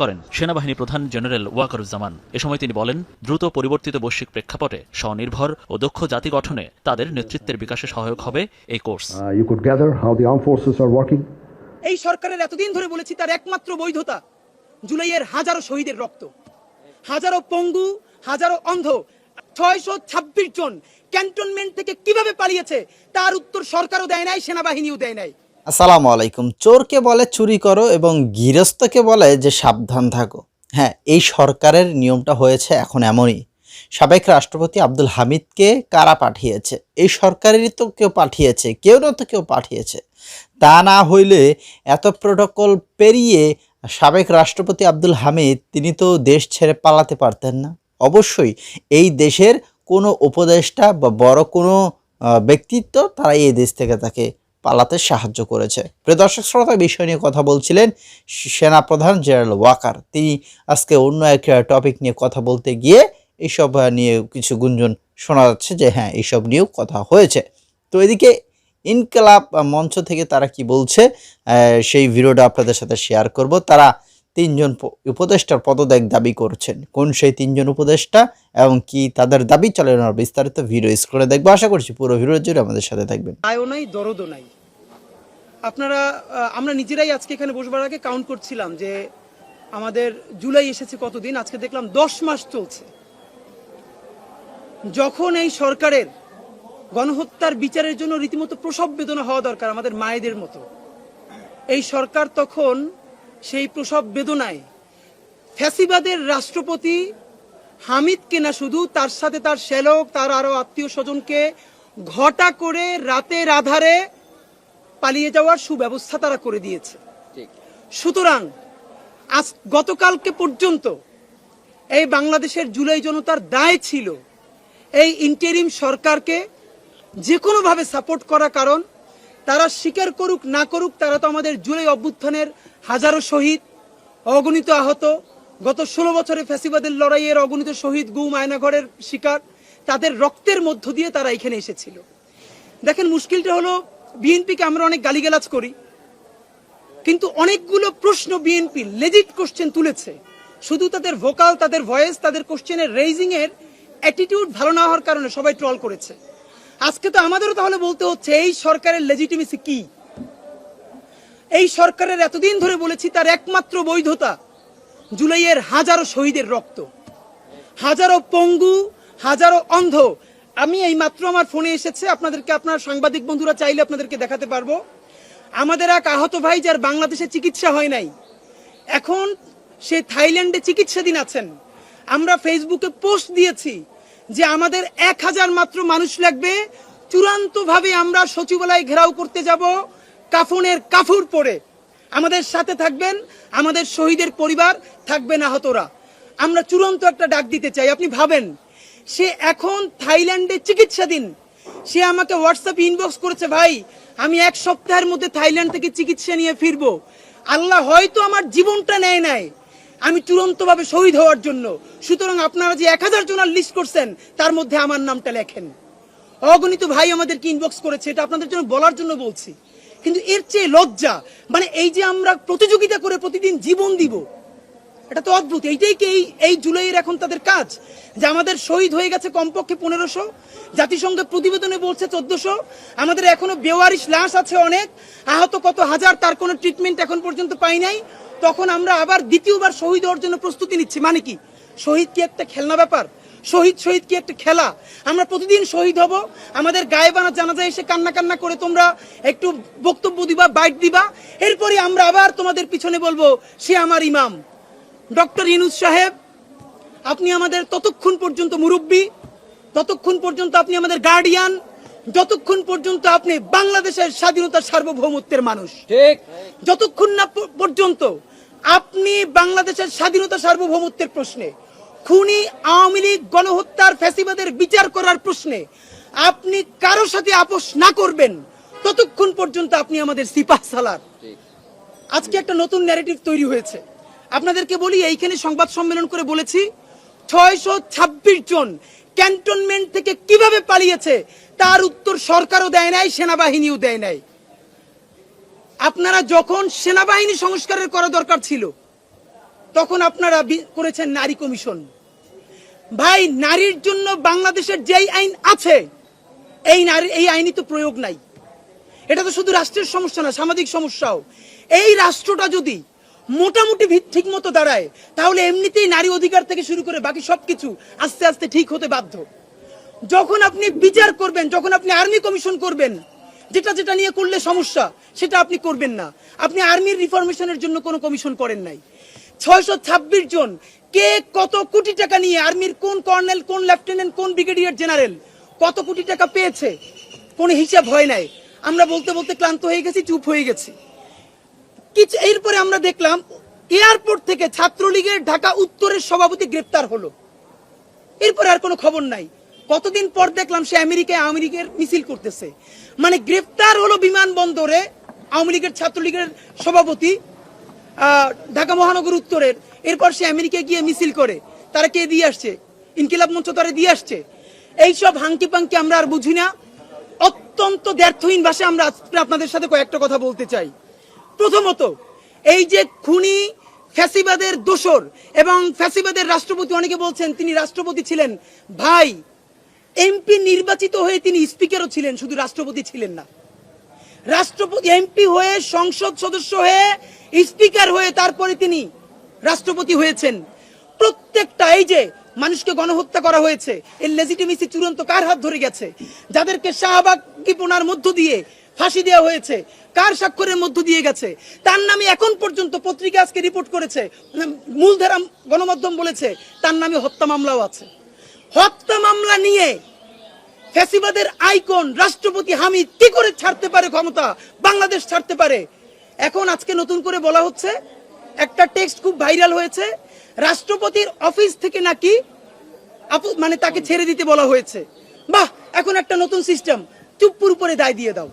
করেন। সেনাবাহিনী প্রধান জেনারেল ওয়াকারুজ্জামান। এ সময় তিনি বলেন দ্রুত পরিবর্তিত বৈশ্বিক প্রেক্ষাপটে স্বনির্ভর ও দক্ষ জাতি গঠনে তাদের নেতৃত্বের বিকাশে সহায়ক হবে এই কোর্স। Uh. এই সরকারের এতদিন ধরে বলেছি তার একমাত্র বৈধতা জুলাইয়ের হাজারো শহীদের রক্ত। হাজারো পঙ্গু হাজারো অন্ধ ছয়শো ছাব্বিশ জন ক্যান্টনমেন্ট থেকে কীভাবে পালিয়েছে তার উত্তর সরকারও দেয় নাই সেনাবাহিনীও দেয় নাই। আসসালামু আলাইকুম। চোরকে বলে চুরি করো এবং গৃহস্থকে বলে যে সাবধান থাকো। হ্যাঁ এই সরকারের নিয়মটা হয়েছে এখন এমনই। সাবেক রাষ্ট্রপতি আব্দুল হামিদকে কারা পাঠিয়েছে? এই সরকারেরই তো কেউ পাঠিয়েছে, কেউ না তো কেউ পাঠিয়েছে। তা না হইলে এত প্রোটোকল পেরিয়ে সাবেক রাষ্ট্রপতি আব্দুল হামিদ, তিনি তো দেশ ছেড়ে পালাতে পারতেন না। অবশ্যই এই দেশের কোনো উপদেষ্টা বা বড় কোনো ব্যক্তিত্ব তারা এই দেশ থেকে তাকে পালাতে সাহায্য করেছে। প্রিয় দর্শক, শ্রোতা বিষয় নিয়ে কথা বলছিলেন সেনাপ্রধান জেনারেল ওয়াকার। তিনি আজকে অন্য এক টপিক নিয়ে কথা বলতে গিয়ে এইসব নিয়ে কিছু গুঞ্জন শোনা যাচ্ছে যে হ্যাঁ এইসব নিয়েও কথা হয়েছে। তো এদিকে ইনকলাব মঞ্চ থেকে তারা কি বলছে সেই ভিডিওটা আপনাদের সাথে শেয়ার করব। তারা তিনজন উপদেষ্টার পদত্যাগ দাবি করছেন। কোন সেই তিনজন উপদেষ্টা এবং কি তাদের দাবি চালানোর বিস্তারিত ভিডিও স্ক্রিনে দেখব। আশা করছি পুরো ভিডিও জুড়ে আমাদের সাথে থাকবেন। নাই দরদও নাই আপনারা আমরা নিজেরাই আজকে এখানে বসবার আগে কাউন্ট করছিলাম যে আমাদের জুলাই এসেছে কতদিন? আজকে দেখলাম দশ মাস চলছে। যখন এই সরকারের গণহত্যার বিচারের জন্য রীতিমতো প্রসব বেদনা হওয়া দরকার আমাদের মায়েদের মতো, এই সরকার তখন সেই প্রসব বেদনায় ফ্যাসিবাদের রাষ্ট্রপতি হামিদকে না শুধু তার সাথে তার শ্যালক, তার আরও আত্মীয় স্বজনকে ঘটা করে রাতের আধারে পালিয়ে যাওয়ার সুব্যবস্থা তারা করে দিয়েছে। সুতরাং আজ গতকালকে পর্যন্ত এই বাংলাদেশের জুলাই জনতার দায় ছিল এই ইন্টেরিম সরকারকে যে কোনোভাবে সাপোর্ট করা কারণ তারা স্বীকার করুক না করুক তারা তো আমাদের জুলাই অভ্যুত্থানের হাজারো শহীদ অগণিত আহত গত ষোলো বছরে ফ্যাসিবাদের লড়াইয়ের অগণিত শহীদ গুম আয়নাঘরের শিকার তাদের রক্তের মধ্য দিয়ে তারা এখানে এসেছিল। দেখেন মুশকিলটা হলো বিএনপিকে আমরা অনেক গালিগালাজ করি, কিন্তু অনেকগুলো প্রশ্ন বিএনপি লেজিট কোশ্চেন তুলেছে। শুধু তাদের ভোকাল তাদের ভয়েস তাদের কোশ্চেনের রেইজিং এর অ্যাটিটিউড ভালো না হওয়ার কারণে সবাই ট্রল করেছে। আজকে তো আমাদেরও তাহলে বলতে হচ্ছে, এই সরকারের লেজিটিমেসি কি? এই সরকারের এতদিন ধরে বলেছি, তার একমাত্র বৈধতা জুলাইয়ের হাজারো শহীদের রক্ত। হাজারো পঙ্গু, হাজারো অন্ধ আমি এই মাত্র আমার ফোনে এসেছে, আপনাদেরকে আপনার সাংবাদিক বন্ধুরা চাইলে আপনাদেরকে দেখাতে পারব। আমাদের এক আহত ভাই যার বাংলাদেশে চিকিৎসা হয় নাই। এখন সে থাইল্যান্ডে চিকিৎসাধীন আছেন। আমরা ফেসবুকে পোস্ট দিয়েছি যে আমাদের এক হাজার মাত্র মানুষ লাগবে। চূড়ান্ত ভাবে আমরা সচিবালয় ঘেরাও করতে যাব, কাফনের কাফুর পরে। আমাদের সাথে থাকবেন, আমাদের শহীদের পরিবার, থাকবেন আহতরা। আমরা চূড়ান্ত একটা ডাক দিতে চাই, আপনি ভাবেন। সে এখন থাইল্যান্ডে চিকিৎসাধীন। সে আমাকে হোয়াটসঅ্যাপ ইনবক্স করেছে, ভাই, আমি এক সপ্তাহের মধ্যে থাইল্যান্ড থেকে চিকিৎসা নিয়ে ফিরবো। আল্লাহ হয়তো আমার জীবনটা নেয় নাই। আমি চূড়ান্তভাবে শহীদ হওয়ার জন্য। সুতরাং আপনারা যে এক হাজার জনের লিস্ট করছেন, তার মধ্যে আমার নামটা লেখেন। অগণিত ভাই আমাদেরকে ইনবক্স করেছে, এটা আপনাদের জন্য বলার জন্য বলছি। কিন্তু এর চেয়ে লজ্জা মানে এই যে আমরা প্রতিযোগিতা করে প্রতিদিন জীবন দিব এটা তো অদ্ভুত। এইটাই কি এই এই জুলাইয়ের এখন তাদের কাজ? যে আমাদের শহীদ হয়ে গেছে কমপক্ষে পনেরোশো জাতিসংঘের প্রতিবেদনে বলছে চোদ্দশো, আমাদের এখনও বেওয়ারিশ লাশ আছে অনেক, আহত কত হাজার তার কোনো ট্রিটমেন্ট এখন পর্যন্ত পাই নাই। তখন আমরা আবার দ্বিতীয়বার শহীদ হওয়ার জন্য প্রস্তুতি নিচ্ছি। মানে কি? শহীদ কি একটা খেলনা ব্যাপার? শহীদ শহীদ কি একটা খেলা? আমরা প্রতিদিন শহীদ হব, আমাদের গায়ে বানা জানাজা এসে কান্না কান্না করে তোমরা একটু বক্তব্য দিবা বাইট দিবা। এরপরে আমরা আবার তোমাদের পিছনে বলব, সে আমার ইমাম। ডক্টর ইনুস সাহেব আপনি আমাদের ততক্ষণ পর্যন্ত মুরব্বী ততক্ষণ পর্যন্ত আপনি আমাদের গার্ডিয়ান যতক্ষণ পর্যন্ত আপনি বাংলাদেশের স্বাধীনতা সার্বভৌমত্বের মানুষ। ঠিক। যতক্ষণ না পর্যন্ত আপনি বাংলাদেশের স্বাধীনতা সার্বভৌমত্বের প্রশ্নে খুনি আওয়ামী লীগ গণহত্যার ফ্যাসিবাদের বিচার করার প্রশ্নে আপনি কারও সাথে আপোষ না করবেন ততক্ষণ পর্যন্ত আপনি আমাদের সিপাহ সালার আজকে একটা নতুন ন্যারেটিভ তৈরি হয়েছে। আপনাদেরকে বলি, এইখানে সংবাদ সম্মেলন করে বলেছি, ছয়শো ছাব্বিশ জন ক্যান্টনমেন্ট থেকে কীভাবে পালিয়েছে, তার উত্তর সরকারও দেয় নাই, সেনাবাহিনীও দেয় নাই। আপনারা যখন সেনাবাহিনী সংস্কারের করা দরকার ছিল, তখন আপনারা করেছেন নারী কমিশন। ভাই, নারীর জন্য বাংলাদেশের যেই আইন আছে, এই নারী, এই আইনই তো প্রয়োগ নাই। এটা তো শুধু রাষ্ট্রের সমস্যা না, সামাজিক সমস্যাও। এই রাষ্ট্রটা যদি মোটামুটি ঠিক মতো দাঁড়ায়। তাহলে এমনিতেই নারী অধিকার থেকে শুরু করে বাকি সবকিছু আস্তে আস্তে ঠিক হতে বাধ্য। যখন আপনি বিচার করবেন, যখন আপনি আর্মি কমিশন করবেন, যেটা যেটা নিয়ে করলে সমস্যা, সেটা আপনি করবেন না। আপনি আর্মির রিফরমেশনের জন্য কোনো কমিশন করেন নাই। ছয়শো ছাব্বিশ জন, কে কত কোটি টাকা নিয়ে আর্মির কোন কর্নেল, কোন লেফটেন্যান্ট, কোন ব্রিগেডিয়ার জেনারেল, কত কোটি টাকা পেয়েছে, কোনো হিসাব হয় নাই। আমরা বলতে বলতে ক্লান্ত হয়ে গেছি, চুপ হয়ে গেছি। কিছু এরপরে আমরা দেখলাম এয়ারপোর্ট থেকে ছাত্রলীগের ঢাকা উত্তরের সভাপতি গ্রেপ্তার হলো। এরপরে আর কোনো খবর নাই। কতদিন পর দেখলাম সে আমেরিকায় আওয়ামী লীগের মিছিল করতেছে। মানে গ্রেপ্তার হলো বিমানবন্দরে আওয়ামী লীগের ছাত্রলীগের সভাপতি ঢাকা মহানগর উত্তরের। এরপর সে আমেরিকায় গিয়ে মিছিল করে। তারা কে দিয়ে আসছে? ইনকিলাব মঞ্চ তারা দিয়ে আসছে। এইসব হাঙ্কি পাঙ্কি আমরা আর বুঝি না। অত্যন্ত দ্ব্যর্থহীন ভাষায় আমরা আপনাদের সাথে কয়েকটা কথা বলতে চাই। প্রথমত, এই যে খুনি ফ্যাসিবাদের দোসর এবং ফ্যাসিবাদের রাষ্ট্রপতি, অনেকে বলছেন তিনি রাষ্ট্রপতি ছিলেন, ভাই, এমপি নির্বাচিত হয়ে তিনি স্পিকারও ছিলেন, শুধু রাষ্ট্রপতি ছিলেন না। রাষ্ট্রপতি, এমপি হয়ে সংসদ সদস্য হয়ে স্পিকার হয়ে তারপরে তিনি রাষ্ট্রপতি হয়েছেন। প্রত্যেকটা, এই যে মানুষকে গণহত্যা করা হয়েছে, এর লেজিটিমেসি চূড়ান্ত কার হাত ধরে গেছে? যাদেরকে শাহবাগ শাহবাগিপনার মধ্য দিয়ে ফাঁসি দেওয়া হয়েছে। কার স্বাক্ষরের মধ্য দিয়ে গেছে? তার নামে এখন পর্যন্ত পত্রিকা আজকে রিপোর্ট করেছে। মূলধারা গণমাধ্যম বলেছে, তার নামে হত্যা মামলাও আছে। হত্যা মামলা নিয়ে ফ্যাসিবাদের আইকন রাষ্ট্রপতি হামিদ কি করে ছাড়তে পারে ক্ষমতা? বাংলাদেশ ছাড়তে পারে। এখন আজকে নতুন করে বলা হচ্ছে, একটা টেক্সট খুব ভাইরাল হয়েছে। রাষ্ট্রপতির অফিস থেকে নাকি মানে তাকে ছেড়ে দিতে বলা হয়েছে। বাহ, এখন একটা নতুন সিস্টেম। চুপ্পুর উপরে দায় দিয়ে দাও।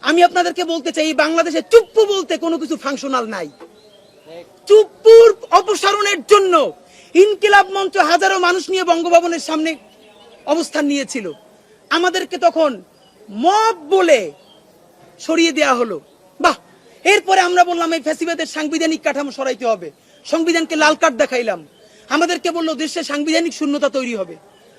আমি আপনাদেরকে বলতে চাই বাংলাদেশে চুপ্পু বলতে কোনো কিছু ফাংশনাল নাই। চুপ্পুর অপসারণের জন্য ইনকিলাব মঞ্চ হাজারো মানুষ নিয়ে বঙ্গভবনের সামনে অবস্থান নিয়েছিল। আমাদেরকে তখন মব বলে সরিয়ে দেয়া হলো। বাহ! এরপরে আমরা বললাম, এই ফ্যাসিবাদের সাংবিধানিক কাঠামো সরাইতে হবে। সংবিধানকে লাল কার্ড দেখাইলাম। আমাদেরকে বলল, দেশে সাংবিধানিক শূন্যতা তৈরি হবে।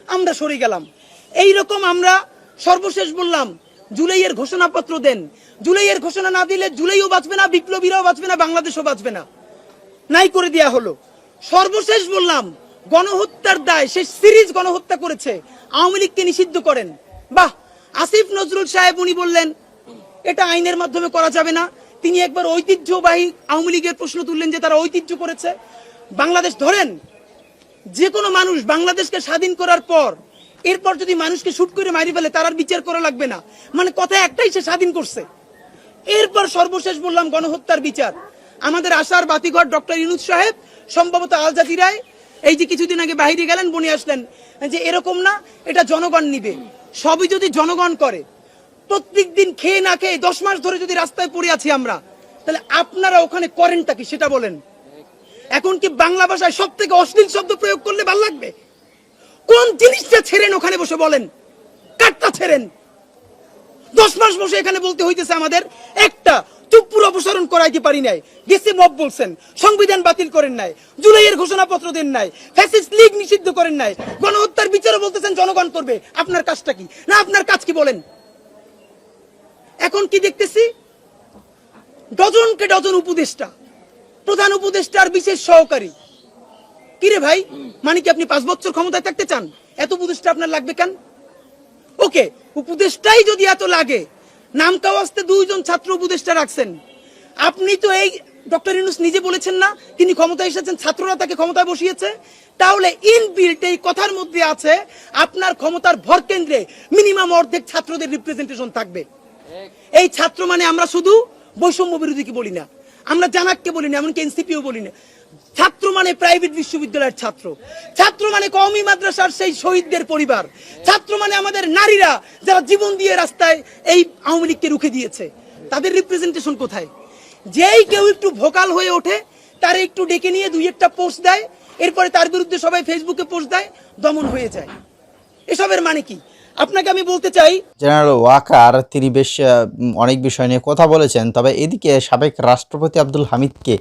আমরা সরে গেলাম। এই রকম আমরা সর্বশেষ বললাম জুলাইয়ের ঘোষণাপত্র দেন। জুলাইয়ের ঘোষণা না দিলে জুলাইও বাঁচবে না, বিপ্লবীরাও বাঁচবে না, বাংলাদেশও বাঁচবে না। নাই করে দেয়া হলো। সর্বশেষ বললাম, গণহত্যার দায় সে সিরিজ গণহত্যা করেছে। আওয়ামী লীগকে নিষিদ্ধ করেন। বাহ, আসিফ নজরুল সাহেব উনি বললেন, এটা আইনের মাধ্যমে করা যাবে না। তিনি একবার ঐতিহ্যবাহী আওয়ামী লীগের প্রশ্ন তুললেন যে তারা ঐতিহ্য করেছে। বাংলাদেশ ধরেন, যে কোনো মানুষ বাংলাদেশকে স্বাধীন করার পর এরপর যদি মানুষকে শুট করে মারি ফেলে, তার আর বিচার করা লাগবে না। মানে কথা একটাই, সে স্বাধীন করছে। এরপর সর্বশেষ বললাম, গণহত্যার বিচার। আমাদের আশার বাতিঘর ডক্টর ইনুজ সাহেব, সম্ভবত আল জাজিরায়, এই যে কিছুদিন আগে বাহিরে গেলেন, বনে আসলেন, যে এরকম না, এটা জনগণ নিবে। সবই যদি জনগণ করে, প্রত্যেক দিন খেয়ে না খেয়ে দশ মাস ধরে যদি রাস্তায় পড়ে আছি আমরা, তাহলে আপনারা ওখানে করেনটা কি, সেটা বলেন। এখন কি বাংলা ভাষায় সব থেকে অশ্লীল শব্দ প্রয়োগ করলে ভালো লাগবে? কোন জিনিসটা ছেড়েন ওখানে বসে বলেন? কাটটা ছেড়েন? দশ মাস বসে এখানে বলতে হইতেছে আমাদের, একটা চুপ্পুর অপসারণ করাইতে পারি নাই। গেসি মব বলছেন, সংবিধান বাতিল করেন নাই, জুলাইয়ের ঘোষণাপত্র দেন নাই, ফ্যাসিস্ট লীগ নিষিদ্ধ করেন নাই, গণহত্যার বিচারও বলতেছেন জনগণ করবে, আপনার কাজটা কি? না, আপনার কাজ কি বলেন? এখন কি দেখতেছি? ডজনকে ডজন উপদেষ্টা, প্রধান উপদেষ্টার বিশেষ সহকারী কিরে ভাই? মানে কি আপনি পাঁচ বছর ক্ষমতায় থাকতে চান? এত উপদেষ্টা আপনার লাগবে কেন? ওকে উপদেষ্টাই যদি এত লাগে নাম কাওয়াজতে দুইজন ছাত্র উপদেষ্টা রাখছেন। আপনি তো এই ডক্টর ইউনুস নিজে বলেছেন না তিনি ক্ষমতায় এসেছেন ছাত্ররা তাকে ক্ষমতায় বসিয়েছে। তাহলে ইনবিল্ট এই কথার মধ্যে আছে আপনার ক্ষমতার ভর কেন্দ্রে মিনিমাম অর্ধেক ছাত্রদের রিপ্রেজেন্টেশন থাকবে। এই ছাত্র মানে আমরা শুধু বৈষম্য বিরোধীকে বলি না? আমরা জানাককে বলি না এমনকি এনসিপিও বলি না ছাত্র মানে প্রাইভেট বিশ্ববিদ্যালয়ের ছাত্র। ছাত্র মানে কওমি মাদ্রাসার সেই শহীদদের পরিবার। ছাত্র মানে আমাদের নারীরা যারা জীবন দিয়ে রাস্তায় এই আওয়ামী লীগকে রুখে দিয়েছে। তাদের রিপ্রেজেন্টেশন কোথায়? যেই কেউ একটু ভোকাল হয়ে ওঠে, তার একটু ডেকে নিয়ে দুই একটা পোস্ট দেয়, এরপরে তার বিরুদ্ধে সবাই ফেসবুকে পোস্ট দেয়, দমন হয়ে যায়। এসবের মানে কি? আপনাকে আমি বলতে চাই জেনারেল ওয়াকার তিনি বেশ অনেক বিষয় নিয়ে কথা বলেছেন, তবে এদিকে সাবেক রাষ্ট্রপতি আব্দুল হামিদকে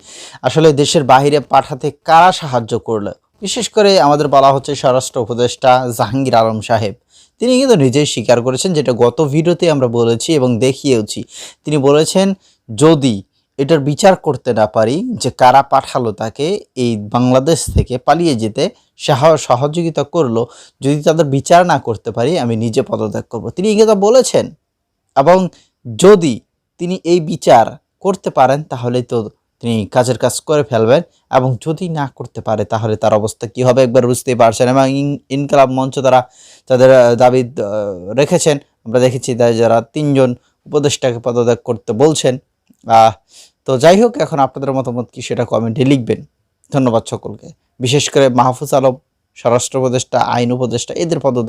আসলে দেশের বাইরে পাঠাতে কারা সাহায্য করল? বিশেষ করে আমাদের বলা হচ্ছে স্বরাষ্ট্র উপদেষ্টা জাহাঙ্গীর আলম সাহেব। তিনি কিন্তু নিজেই স্বীকার করেছেন, যেটা গত ভিডিওতে আমরা বলেছি এবং দেখিয়েওছি। তিনি বলেছেন, যদি এটার বিচার করতে না পারি যে কারা পাঠালো তাকে, এই বাংলাদেশ থেকে পালিয়ে যেতে সহযোগিতা করল, যদি তাদের বিচার না করতে পারি, আমি নিজে পদত্যাগ করব। তিনি এই কথা বলেছেন। এবং যদি তিনি এই বিচার করতে পারেন, তাহলে তো তিনি কাজের কাজ করে ফেলবেন। এবং যদি না করতে পারে, তাহলে তার অবস্থা কি হবে, একবার বুঝতেই পারছেন। এবং ইন- ইনকালাব মঞ্চ তারা তাদের দাবি রেখেছেন। আমরা দেখেছি তাই যারা তিনজন উপদেষ্টাকে পদত্যাগ করতে বলছেন। তো যাই হোক, এখন আপনাদের মতামত কি সেটা কমেন্টে লিখবেন। ধন্যবাদ সকলকে। বিশেষ করে মাহফুজ আলম স্বরাষ্ট্র উপদেষ্টা আইন উপদেষ্টা এদের পদত্যাগ